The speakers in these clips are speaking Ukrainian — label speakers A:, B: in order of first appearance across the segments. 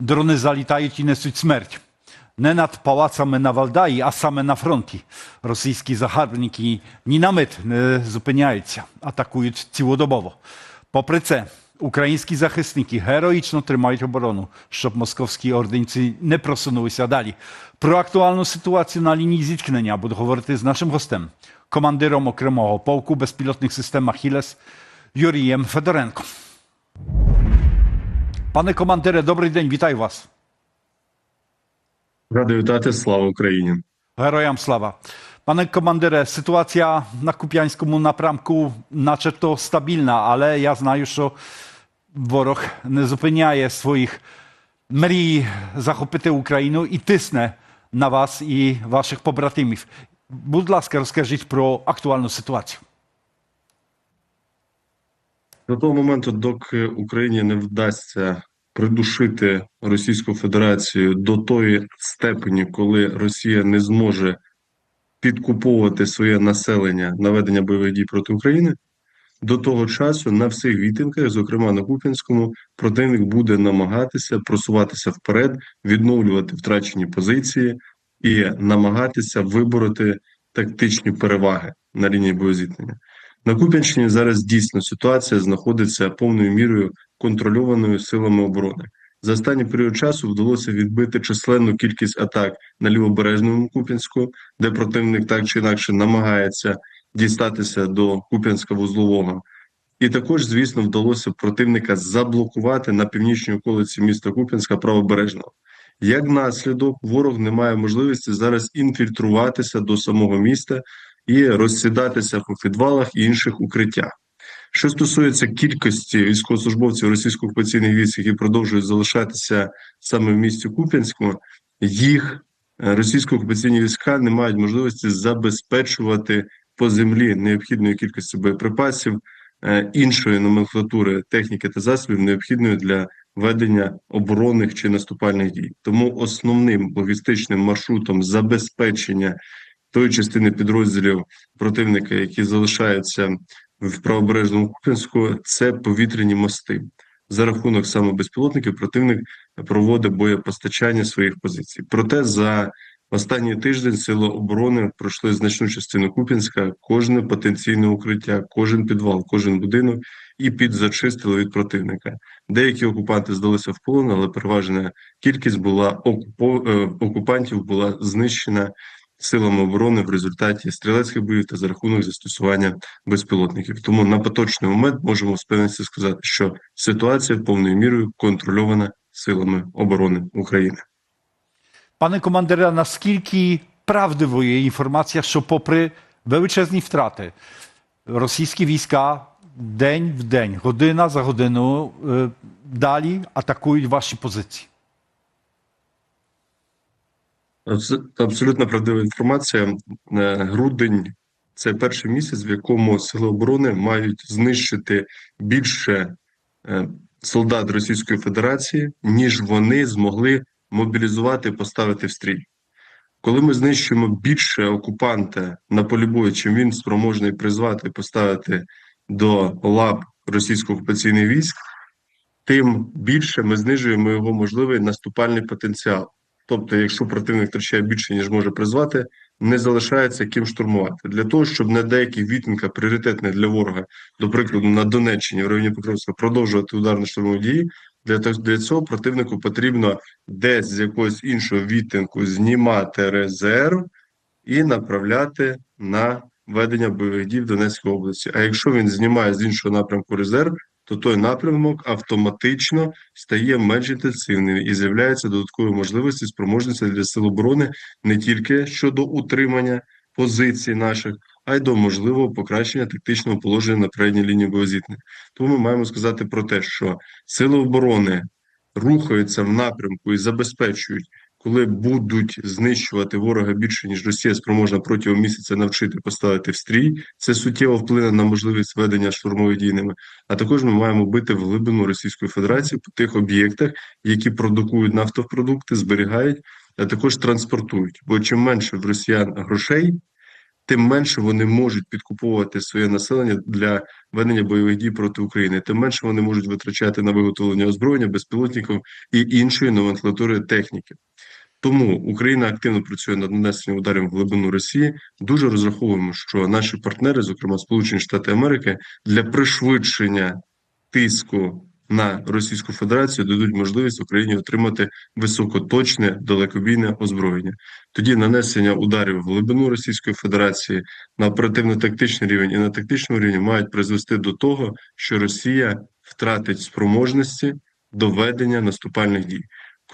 A: Дрони залітають і несуть смерть. Не над палацами на Валдаї, а саме на фронті. Російські загарбники ні на мить не зупиняються, атакують цілодобово. Попри це, українські захисники героїчно тримають оборону, щоб московські ординці не просунулися далі. Про актуальну ситуацію на лінії зіткнення буду говорити з нашим гостем, командиром окремого полку безпілотних систем Ахілес Юрієм Федоренко. Пане командире, добрий день, вітаю вас.
B: Радий вітати, слава Україні.
A: Героям слава. Panie komandyrze, sytuacja na Kupiańskim napramku начебто стабільна, але я знаю, що ворог не зупиняє своїх мрій захопити Україну і тисне на вас і ваших побратимів. Будь ласка, розкажіть про актуальну ситуацію.
B: До того моменту, доки Україні не вдасться придушити Російську Федерацію до тої степені, коли Росія не зможе підкуповувати своє населення на ведення бойових дій проти України, до того часу на всіх вітинках, зокрема на Куп'янському, противник буде намагатися просуватися вперед, відновлювати втрачені позиції і намагатися вибороти тактичні переваги на лінії боєзіткнення. На Куп'янщині зараз дійсно ситуація знаходиться повною мірою контрольованою силами оборони. За останній період часу вдалося відбити численну кількість атак на лівобережному Куп'янську, де противник так чи інакше намагається дістатися до Куп'янська вузлового. І також, звісно, вдалося противника заблокувати на північній околиці міста Куп'янська правобережного. Як наслідок, ворог не має можливості зараз інфільтруватися до самого міста і розсідатися по підвалах і інших укриттях. Що стосується кількості військовослужбовців російських окупаційних військ, які продовжують залишатися саме в місті Куп'янську, їх е, російські окупаційні війська не мають можливості забезпечувати по землі необхідної кількості боєприпасів, е, іншої номенклатури техніки та засобів, необхідної для ведення оборонних чи наступальних дій. Тому основним логістичним маршрутом забезпечення тої частини підрозділів противника, які залишаються в правобережному Куп'янську, це повітряні мости. За рахунок саме безпілотників противник проводить боєпостачання своїх позицій. Проте за останній тиждень сили оборони пройшли значну частину Куп'янська, кожне потенційне укриття, кожен підвал, кожен будинок і підзачистили від противника. Деякі окупанти здалися в полон, але переважна кількість була е, окупантів була знищена силами оборони в результаті стрілецьких боїв та за рахунок застосування безпілотників. Тому на поточний момент можемо з певністю сказати, що ситуація повною мірою контрольована силами оборони України.
A: Panie komandyrze, наскільки правдивою інформація, що попри величезні втрати, російські війська день в день, година за годину е, далі атакують ваші позиції?
B: Абс- Абсолютно правдива інформація. Е, Грудень це перший місяць, в якому сили оборони мають знищити більше е, солдат Російської Федерації, ніж вони змогли мобілізувати і поставити в стрій. Коли ми знищуємо більше окупанта на полі бою, чим він спроможний призвати і поставити до лап російсько-окупаційних військ, тим більше ми знижуємо його можливий наступальний потенціал. Тобто, якщо противник втрачає більше, ніж може призвати, не залишається ким штурмувати. Для того, щоб на деяких відтинках пріоритетних для ворога, до прикладу, на Донеччині, в районі Покровська, продовжувати ударно-штурмові дії, для, того- для цього противнику потрібно десь з якогось іншого відтинку знімати резерв і направляти на ведення бойових дій в Донецькій області. А якщо він знімає з іншого напрямку резерв, то той напрямок автоматично стає менш інтенсивним і з'являється додаткові можливості спроможності для сил оборони не тільки щодо утримання позицій наших, а й до можливого покращення тактичного положення на передній лінії боєзіткнення. Тому ми маємо сказати про те, що сили оборони рухаються в напрямку і забезпечують, коли будуть знищувати ворога більше ніж Росія спроможна протягом місяця навчити поставити в стрій. Це суттєво вплине на можливість ведення штурмових дій ними. А також ми маємо бити в глибину Російської Федерації по тих об'єктах, які продукують нафтопродукти, зберігають, а також транспортують. Бо чим менше в росіян грошей, тим менше вони можуть підкуповувати своє населення для ведення бойових дій проти України, тим менше вони можуть витрачати на виготовлення озброєння, безпілотників і іншої номенклатури техніки. Тому Україна активно працює над нанесенням ударів в глибину Росії. Дуже розраховуємо, що наші партнери, зокрема Сполучені Штати Америки, для пришвидшення тиску на Російську Федерацію дадуть можливість Україні отримати високоточне далекобійне озброєння. Тоді нанесення ударів в глибину Російської Федерації на оперативно-тактичний рівень і на тактичному рівні мають призвести до того, що Росія втратить спроможності до ведення наступальних дій.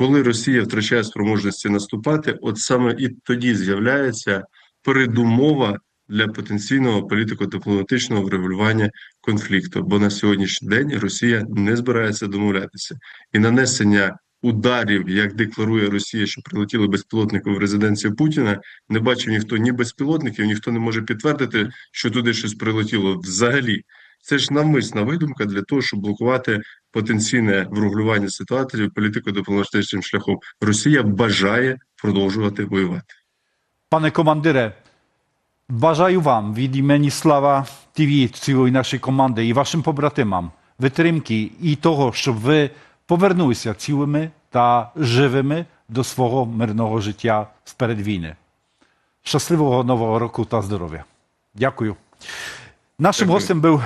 B: Коли Росія втрачає спроможності наступати, от саме і тоді з'являється передумова для потенційного політико-дипломатичного врегулювання конфлікту. Бо на сьогоднішній день Росія не збирається домовлятися і нанесення ударів, як декларує Росія, що прилетіли безпілотники в резиденцію Путіна. Не бачив ніхто ні безпілотників, ніхто не може підтвердити, що туди щось прилетіло взагалі. Це ж навмисна видумка для того, щоб блокувати потенційне врегулювання ситуації політико-дипломатичним шляхом. Росія бажає продовжувати воювати.
A: Panie komandyrze, bажаю вам від імені Слава ТВ, цілої нашої команди і вашим побратимам витримки і того, щоб ви повернулися цілими та живими до свого мирного життя сперед війни. Щасливого нового року та здоров'я. Дякую. Нашим
B: Дякую.
A: гостем був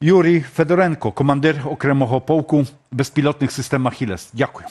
A: Юрій Федоренко, командир окремого полку безпілотних систем Ахілес. Дякую.